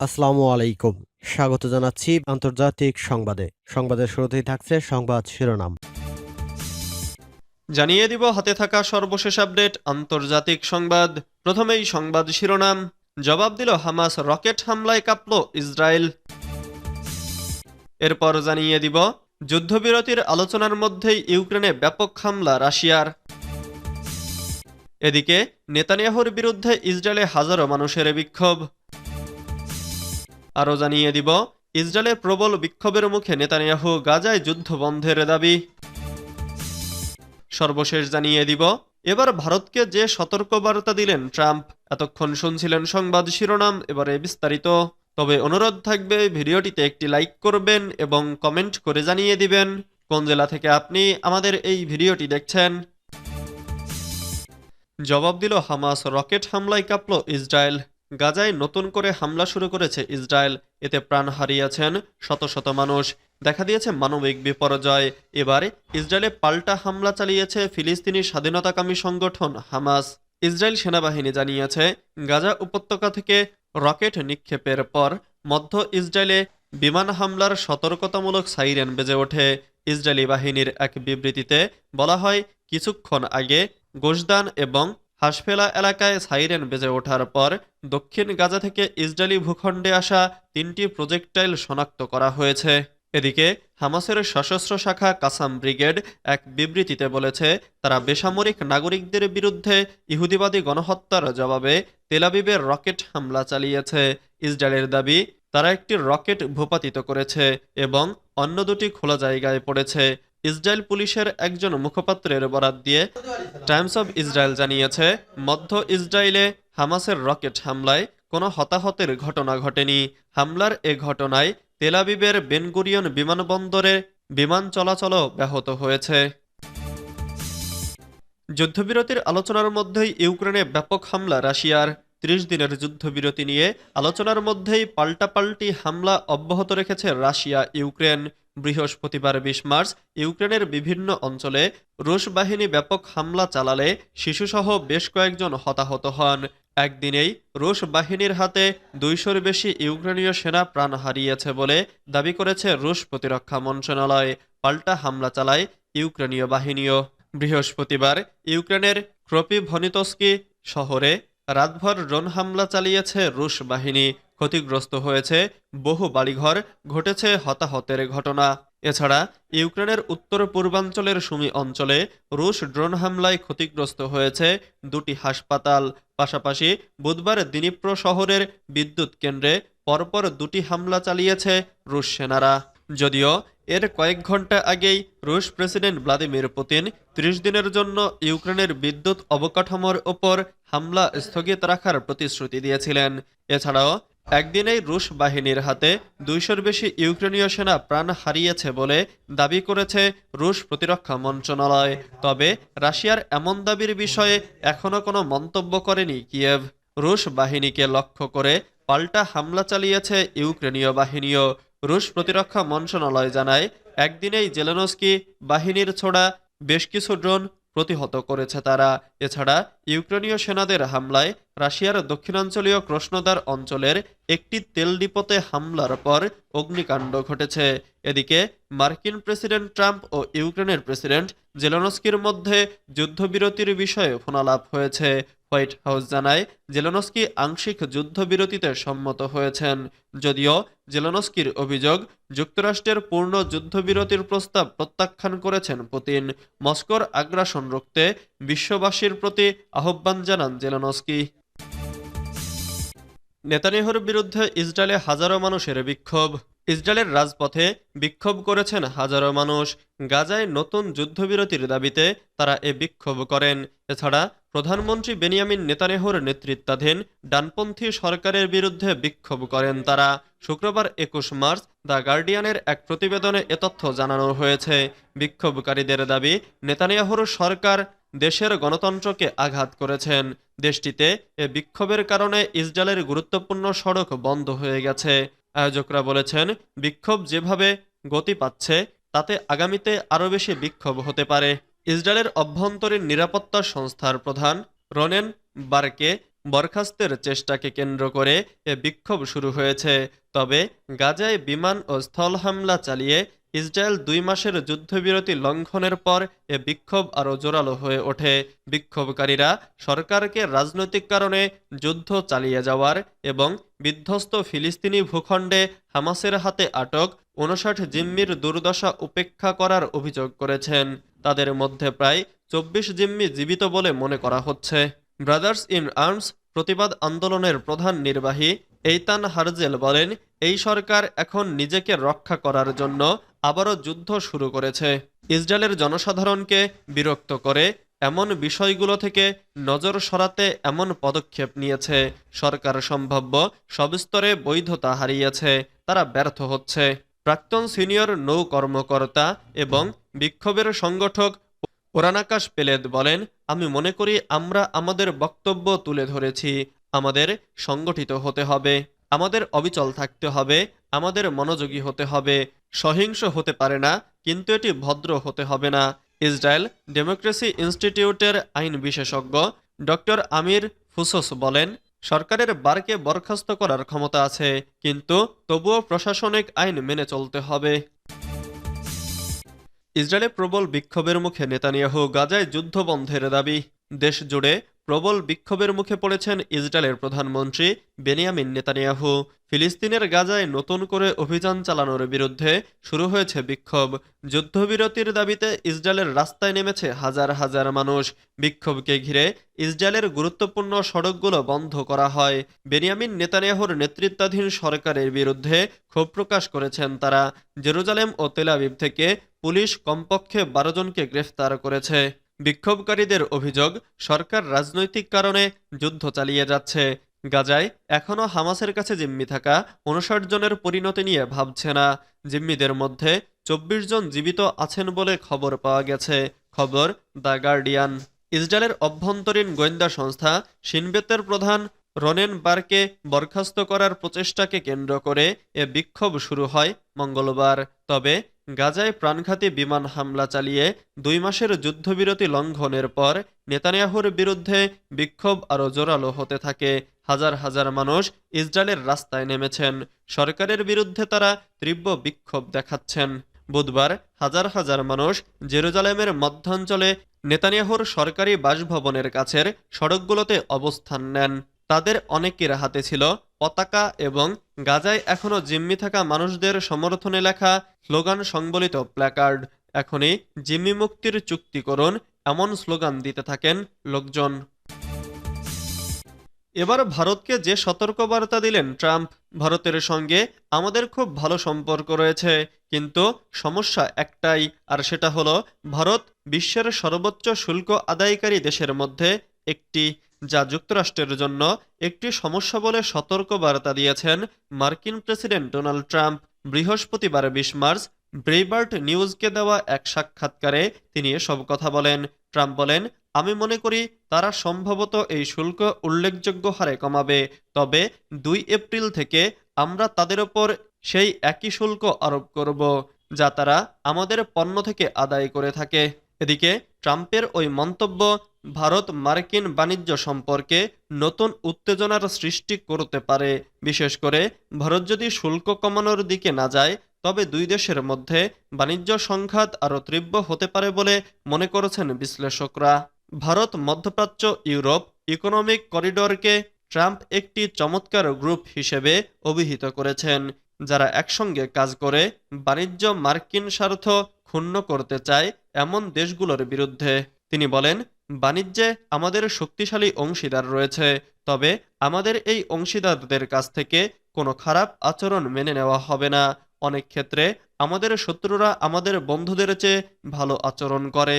আসসালামু আলাইকুম। স্বাগত জানাচ্ছি আন্তর্জাতিক সংবাদে। সংবাদের শুরুতেই থাকছে সংবাদ শিরোনাম। জানিয়ে দিব, হাতে থাকা সর্বশেষ আপডেট, আন্তর্জাতিক সংবাদ। প্রথমেই সংবাদ শিরোনাম। জবাব দিল হামাস, রকেট হামলায় কাঁপল ইসরায়েল। এরপর জানিয়ে দিব, যুদ্ধবিরতির আলোচনার মধ্যেই ইউক্রেনে ব্যাপক হামলা রাশিয়ার। এদিকে, নেতানিয়াহুর বিরুদ্ধে ইসরায়েলে হাজারো মানুষের বিক্ষোভ। আরও জানিয়ে দিব, ইসরায়েলের প্রবল বিক্ষোভের মুখে নেতানিয়াহু গাজায় যুদ্ধ বন্ধের দাবি। সর্বশেষ জানিয়ে দিব, এবার ভারতকে যে সতর্কবার্তা দিলেন ট্রাম্প, এতক্ষণ শুনছিলেন সংবাদ শিরোনাম, এবারে বিস্তারিত। তবে অনুরোধ থাকবে, ভিডিওটিতে একটি লাইক করবেন এবং কমেন্ট করে জানিয়ে দিবেন কোন জেলা থেকে আপনি আমাদের এই ভিডিওটি দেখছেন। জবাব দিল হামাস রকেট হামলায় কাঁপল ইসরায়েল। গাজায় নতুন করে হামলা শুরু করেছে ইসরায়েল। এতে প্রাণ হারিয়েছেন শত শত মানুষ। দেখা দিয়েছে মানবিক বিপর্যয়। এবার ইসরায়েলে পাল্টা হামলা চালিয়েছে ফিলিস্তিনি স্বাধীনতাকামী সংগঠন হামাস। ইসরায়েল সেনাবাহিনী জানিয়েছে, গাজা উপত্যকা থেকে রকেট নিক্ষেপের পর মধ্য ইসরায়েলে বিমান হামলার সতর্কতামূলক সাইরেন বেজে ওঠে। ইসরায়েলি বাহিনীর এক বিবৃতিতে বলা হয়, কিছুক্ষণ আগে গোশদান এবং হাসফেলা এলাকায় সাইরেন বেজে ওঠার পর দক্ষিণ গাজা থেকে ইসরায়েলি ভূখণ্ডে আসা তিনটি প্রজেক্টাইল শনাক্ত করা হয়েছে। এদিকে, হামাসের সশস্ত্র শাখা কাসাম ব্রিগেড এক বিবৃতিতে বলেছে, তারা বেসামরিক নাগরিকদের বিরুদ্ধে ইহুদিবাদী গণহত্যার জবাবে তেলাবিবের রকেট হামলা চালিয়েছে। ইসরায়েলের দাবি, তারা একটি রকেট ভূপাতিত করেছে এবং অন্য দুটি খোলা জায়গায় পড়েছে। ইসরায়েল পুলিশের একজন মুখপাত্রের বরাত দিয়ে টাইমস অব ইসরায়েল জানিয়েছে, মধ্য ইসরায়েলে হামাসের রকেট হামলায় কোনো হতাহতের ঘটনা ঘটেনি। হামলার এ ঘটনায় তেলাবিবের বেনগুরিয়ন বিমানবন্দরে বিমান চলাচলও ব্যাহত হয়েছে। যুদ্ধবিরতির আলোচনার মধ্যেই ইউক্রেনে ব্যাপক হামলা রাশিয়ার। ত্রিশ দিনের যুদ্ধবিরতি নিয়ে আলোচনার মধ্যেই পাল্টাপাল্টি হামলা অব্যাহত রেখেছে রাশিয়া ইউক্রেন বৃহস্পতিবার বিশ মার্চ ইউক্রেনের বিভিন্ন অঞ্চলে রুশ বাহিনী ব্যাপক হামলা চালালে শিশুসহ বেশ কয়েকজন হতাহত হন। একদিনেই রুশ বাহিনীর হাতে দুইশোর বেশি ইউক্রেনীয় সেনা প্রাণ হারিয়েছে বলে দাবি করেছে রুশ প্রতিরক্ষা মন্ত্রণালয়। পাল্টা হামলা চালায় ইউক্রেনীয় বাহিনীও। বৃহস্পতিবার ইউক্রেনের ক্রপিভনিতস্কি শহরে রাতভর ড্রোন হামলা চালিয়েছে রুশ বাহিনী। ক্ষতিগ্রস্ত হয়েছে বহু বাড়িঘর, ঘটেছে হতাহতের ঘটনা। এছাড়া ইউক্রেনের উত্তর পূর্বাঞ্চলের সুমি অঞ্চলে রুশ ড্রোন হামলায় ক্ষতিগ্রস্ত হয়েছে দুটি হাসপাতাল। পাশাপাশি বুধবার দিনীপ্র শহরের বিদ্যুৎ কেন্দ্রে পরপর দুটি হামলা চালিয়েছে রুশ সেনারা। যদিও এর কয়েক ঘণ্টা আগেই রুশ প্রেসিডেন্ট ভ্লাদিমির পুতিন ত্রিশ দিনের জন্য ইউক্রেনের বিদ্যুৎ অবকাঠামোর ওপর হামলা স্থগিত রাখার প্রতিশ্রুতি দিয়েছিলেন। এছাড়াও একদিনেই রুশ বাহিনীর হাতে দুইশোর বেশি ইউক্রেনীয় সেনা প্রাণ হারিয়েছে বলে দাবি করেছে রুশ প্রতিরক্ষা মন্ত্রণালয়। তবে রাশিয়ার এমন দাবির বিষয়ে এখনও কোনো মন্তব্য করেনি কিয়েভ। রুশ বাহিনীকে লক্ষ্য করে পাল্টা হামলা চালিয়েছে ইউক্রেনীয় বাহিনীও। রুশ প্রতিরক্ষা মন্ত্রণালয় জানায় একদিনেই জেলেনস্কি বাহিনীর ছোড়া বেশ কিছু ড্রোন প্রতিহত করেছে তারা। এছাড়া ইউক্রেনীয় সেনাদের হামলায় রাশিয়ার দক্ষিণাঞ্চলীয় কৃষ্ণদার অঞ্চলের একটি তেল ডিপোতে হামলার পর অগ্নিকাণ্ড ঘটেছে। এদিকে মার্কিন প্রেসিডেন্ট ট্রাম্প ও ইউক্রেনের প্রেসিডেন্ট জেলনস্কির মধ্যে যুদ্ধবিরতির বিষয়ে ফোনালাপ হয়েছে। হোয়াইট হাউস জানায়, জেলনস্কি আংশিক যুদ্ধবিরতিতে সম্মত হয়েছেন। যদিও জেলনস্কির অভিযোগ, যুক্তরাষ্ট্রের পূর্ণ যুদ্ধবিরতির প্রস্তাব প্রত্যাখ্যান করেছেন পুতিন। মস্কোর আগ্রাসন রুখতে বিশ্ববাসীর প্রতি আহ্বান জানান জেলনস্কি। নেতানিয়াহুর বিরুদ্ধে ইসরায়েলে হাজারো মানুষের বিক্ষোভ। ইসরায়েলের রাজপথে বিক্ষোভ করেছেন হাজারো মানুষ। গাজায় নতুন যুদ্ধবিরতির দাবিতে তারা এ বিক্ষোভ করেন। এছাড়া প্রধানমন্ত্রী বেনিয়ামিন নেতানিয়াহুর নেতৃত্বাধীন ডানপন্থী সরকারের বিরুদ্ধে বিক্ষোভ করেন তারা। শুক্রবার একুশ মার্চ দ্য গার্ডিয়ানের এক প্রতিবেদনে এ তথ্য জানানো হয়েছে। বিক্ষোভকারীদের দাবি নেতানিয়াহুর সরকার দেশের গণতন্ত্রকে আঘাত করেছেন। দেশটিতে এ বিক্ষোভের কারণে ইসরায়েলের গুরুত্বপূর্ণ সড়ক বন্ধ হয়ে গেছে। আয়োজকরা বলেছেন, বিক্ষোভ যেভাবে গতি পাচ্ছে, তাতে আগামীতে আরও বেশি বিক্ষোভ হতে পারে। ইসরায়েলের অভ্যন্তরীণ নিরাপত্তা সংস্থার প্রধান রনেন বারকে বরখাস্তের চেষ্টাকে কেন্দ্র করে এ বিক্ষোভ শুরু হয়েছে। তবে গাজায় বিমান ও স্থল হামলা চালিয়ে ইসরায়েল দুই মাসের যুদ্ধবিরতি লঙ্ঘনের পর এ বিক্ষোভ আরও জোরালো হয়ে ওঠে। বিক্ষোভকারীরা সরকারকে রাজনৈতিক কারণে যুদ্ধ চালিয়ে যাওয়ার এবং বিধ্বস্ত ফিলিস্তিনি ভূখণ্ডে হামাসের হাতে আটক উনষাট জিম্মির দুর্দশা উপেক্ষা করার অভিযোগ করেছেন। তাদের মধ্যে প্রায় চব্বিশ জিম্মি জীবিত বলে মনে করা হচ্ছে। ব্রাদার্স ইন আর্মস প্রতিবাদ আন্দোলনের প্রধান নির্বাহী এইতান হারজেল বলেন, এই সরকার এখন নিজেকে রক্ষা করার জন্য আবারও যুদ্ধ শুরু করেছে। ইসরায়েলের জনসাধারণকে বিরক্ত করে এমন বিষয়গুলো থেকে নজর সরাতে এমন পদক্ষেপ নিয়েছে। সরকার সম্ভাব্য সব স্তরে বৈধতা হারিয়েছে, তারা ব্যর্থ হচ্ছে। প্রাক্তন সিনিয়র নৌ কর্মকর্তা এবং বিক্ষোভের সংগঠক ওরানাকাশ পেলেদ বলেন, আমি মনে করি আমরা আমাদের বক্তব্য তুলে ধরেছি, আমাদের সংগঠিত হতে হবে, আমাদের অবিচল থাকতে হবে, আমাদের মনোযোগী হতে হবে, সহিংস হতে পারে না, কিন্তু এটি ভদ্র হতে হবে না। ইসরায়েল ডেমোক্রেসি ইনস্টিটিউটের আইন বিশেষজ্ঞ ডক্টর আমির ফুসোস বলেন, সরকারের বারকে বরখাস্ত করার ক্ষমতা আছে, কিন্তু তবুও প্রশাসনিক আইন মেনে চলতে হবে। ইসরায়েলে প্রবল বিক্ষোভের মুখে নেতানিয়াহু গাজায় যুদ্ধ বন্ধের দাবি। দেশ জুড়ে প্রবল বিক্ষোভের মুখে পড়েছেন ইসরায়েলের প্রধানমন্ত্রী বেনিয়ামিন নেতানিয়াহু। ফিলিস্তিনের গাজায় নতুন করে অভিযান চালানোর বিরুদ্ধে শুরু হয়েছে বিক্ষোভ। যুদ্ধবিরতির দাবিতে ইসরায়েলের রাস্তায় নেমেছে হাজার হাজার মানুষ। বিক্ষোভকে ঘিরে ইসরায়েলের গুরুত্বপূর্ণ সড়কগুলো বন্ধ করা হয়। বেনিয়ামিন নেতানিয়াহুর নেতৃত্বাধীন সরকারের বিরুদ্ধে ক্ষোভ প্রকাশ করেছেন তারা। জেরুজালেম ও তেলাবিব থেকে পুলিশ কমপক্ষে বারো জনকে গ্রেফতার করেছে। বিক্ষোভকারীদের অভিযোগ, সরকার রাজনৈতিক কারণে যুদ্ধ চালিয়ে যাচ্ছে। গাজায় এখনও হামাসের কাছে জিম্মি থাকা উনষাট জনের পরিণতি নিয়ে ভাবছে না। জিম্মিদের মধ্যে চব্বিশ জন জীবিত আছেন বলে খবর পাওয়া গেছে। খবর দ্য গার্ডিয়ান। ইসরায়েলের অভ্যন্তরীণ গোয়েন্দা সংস্থা সিনবেতের প্রধান রনেন বারকে বরখাস্ত করার প্রচেষ্টাকে কেন্দ্র করে এ বিক্ষোভ শুরু হয় মঙ্গলবার। তবে গাজায় প্রাণঘাতী বিমান হামলা চালিয়ে দুই মাসের যুদ্ধবিরতি লঙ্ঘনের পর নেতানিয়াহুর বিরুদ্ধে বিক্ষোভ আরও জোরালো হতে থাকে। হাজার হাজার মানুষ ইসরায়েলের রাস্তায় নেমেছেন। সরকারের বিরুদ্ধে তারা তীব্র বিক্ষোভ দেখাচ্ছেন। বুধবার হাজার হাজার মানুষ জেরুজালেমের মধ্যাঞ্চলে নেতানিয়াহুর সরকারি বাসভবনের কাছের সড়কগুলোতে অবস্থান নেন। তাদের অনেকের হাতে ছিল পতাকা এবং গাজায় এখনও জিম্মি থাকা মানুষদের সমর্থনে লেখা স্লোগান সংবলিত প্ল্যাকার্ড। এখনই জিম্মি মুক্তির চুক্তি করুন এমন স্লোগান দিতে থাকেন লোকজন। এবার ভারতকে যে সতর্কবার্তা দিলেন ট্রাম্প, ভারতের সঙ্গে আমাদের খুব ভালো সম্পর্ক রয়েছে, কিন্তু সমস্যা একটাই, আর সেটা হলো ভারত বিশ্বের সর্বোচ্চ শুল্ক আদায়কারী দেশের মধ্যে একটি, যা যুক্তরাষ্ট্রের জন্য একটি সমস্যা বলে সতর্ক বার্তা দিয়েছেন মার্কিন প্রেসিডেন্ট ডোনাল্ড ট্রাম্প। বৃহস্পতিবার বিশ মার্চ ব্রেবার্ট নিউজকে দেওয়া এক সাক্ষাৎকারে তিনি এসব কথা বলেন। ট্রাম্প বলেন, আমি মনে করি তারা সম্ভবত এই শুল্ক উল্লেখযোগ্য হারে কমাবে। তবে দুই এপ্রিল থেকে আমরা তাদের ওপর সেই একই শুল্ক আরোপ করব, যা তারা আমাদের পণ্য থেকে আদায় করে থাকে। এদিকে ট্রাম্পের ওই মন্তব্য ভারত মার্কিন বাণিজ্য সম্পর্কে নতুন উত্তেজনার সৃষ্টি করতে পারে। বিশেষ করে ভারত যদি শুল্ক কমানোর দিকে না যায়, তবে দুই দেশের মধ্যে বাণিজ্য সংঘাত আরও তীব্র হতে পারে বলে মনে করেছেন বিশ্লেষকরা। ভারত মধ্যপ্রাচ্য ইউরোপ ইকোনমিক করিডোরকে ট্রাম্প একটি চমৎকার গ্রুপ হিসেবে অভিহিত করেছেন, যারা একসঙ্গে কাজ করে বাণিজ্য মার্কিন স্বার্থ ক্ষুণ্ণ করতে চায় এমন দেশগুলোর বিরুদ্ধে তিনি বলেন, বাণিজ্যে আমাদের শক্তিশালী অংশীদার রয়েছে, তবে আমাদের এই অংশীদারদের কাছ থেকে কোনো খারাপ আচরণ মেনে নেওয়া হবে না। অনেক ক্ষেত্রে আমাদের শত্রুরা আমাদের বন্ধুদের চেয়ে ভালো আচরণ করে।